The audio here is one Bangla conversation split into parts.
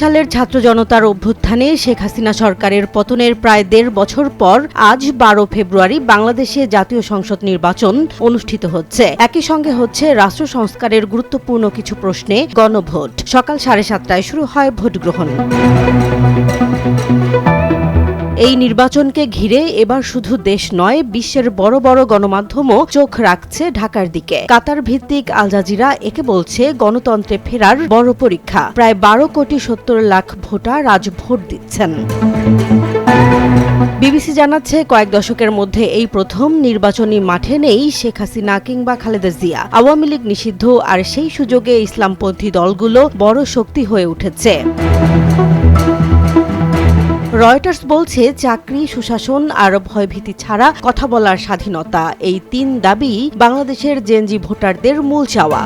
সালের ছাত্র জনতার অভ্যুত্থানে শেখ হাসিনা সরকারের পতনের প্রায় দেড় বছর পর আজ বারো ফেব্রুয়ারি বাংলাদেশে জাতীয় সংসদ নির্বাচন অনুষ্ঠিত হচ্ছে। একই সঙ্গে হচ্ছে রাষ্ট্র সংস্কারের গুরুত্বপূর্ণ কিছু প্রশ্নে গণভোট। সকাল সাড়ে সাতটায় শুরু হয় ভোট গ্রহণ এই নির্বাচনকে ঘিরে এবার শুধু দেশ নয়, বিশ্বের বড় বড় গণমাধ্যমও চোখ রাখছে ঢাকার দিকে। কাতার ভিত্তিক আল জাজিরা একে বলছে গণতন্ত্রে ফেরার বড় পরীক্ষা। প্রায় বারো কোটি সত্তর লাখ ভোটার আজ ভোট দিচ্ছেন। বিবিসি জানাচ্ছে কয়েক দশকের মধ্যে এই প্রথম নির্বাচনী মাঠে নেই শেখ হাসিনা কিংবা খালেদা জিয়া। আওয়ামী লীগ নিষিদ্ধ আর সেই সুযোগে ইসলামপন্থী দলগুলো বড় শক্তি হয়ে উঠেছে। রয়টার্স বলছে, চাকরি, সুশাসন আর ভয়ভীতি ছাড়া কথা বলার স্বাধীনতা। এই তিন দাবি বাংলাদেশের জেনজি ভোটারদের মূল চাওয়া।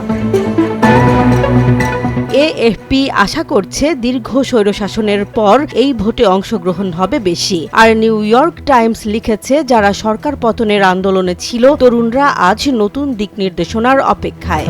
এএফপি আশা করছে দীর্ঘ স্বৈরশাসনের পর এই ভোটে অংশগ্রহণ হবে বেশি। আর নিউ ইয়র্ক টাইমস লিখেছে, যারা সরকার পতনের আন্দোলনে ছিল, তরুণরা আজ নতুন দিক নির্দেশনার অপেক্ষায়।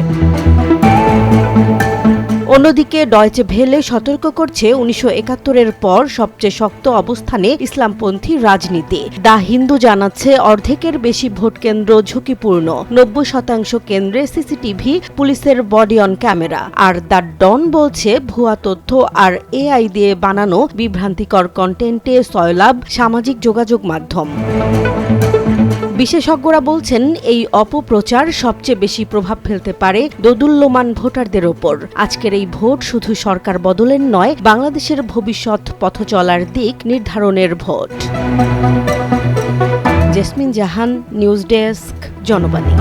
অন্যদিকে ডয়চে ভেলে সতর্ক করছে উনিশশো একাত্তরের পর সবচেয়ে শক্ত অবস্থানে ইসলামপন্থী রাজনীতি। দা হিন্দু জানাচ্ছে অর্ধেকের বেশি ভোট কেন্দ্র ঝুঁকিপূর্ণ। নব্বই শতাংশ কেন্দ্রে সিসিটিভি, পুলিশের বডি অন ক্যামেরা। আর দ্য ডন বলছে, ভুয়া তথ্য আর এআই দিয়ে বানানো বিভ্রান্তিকর কন্টেন্টে সয়লাভ সামাজিক যোগাযোগ মাধ্যম। বিশেষজ্ঞরা বলছেন, এই অপপ্রচার সবচেয়ে বেশি প্রভাব ফেলতে পারে দোদুল্যমান ভোটারদের ওপর। আজকের এই ভোট শুধু সরকার বদলের নয়, বাংলাদেশের ভবিষ্যৎ পথ চলার দিক নির্ধারণের vote. Jasmin Jahan, news desk, Janobani.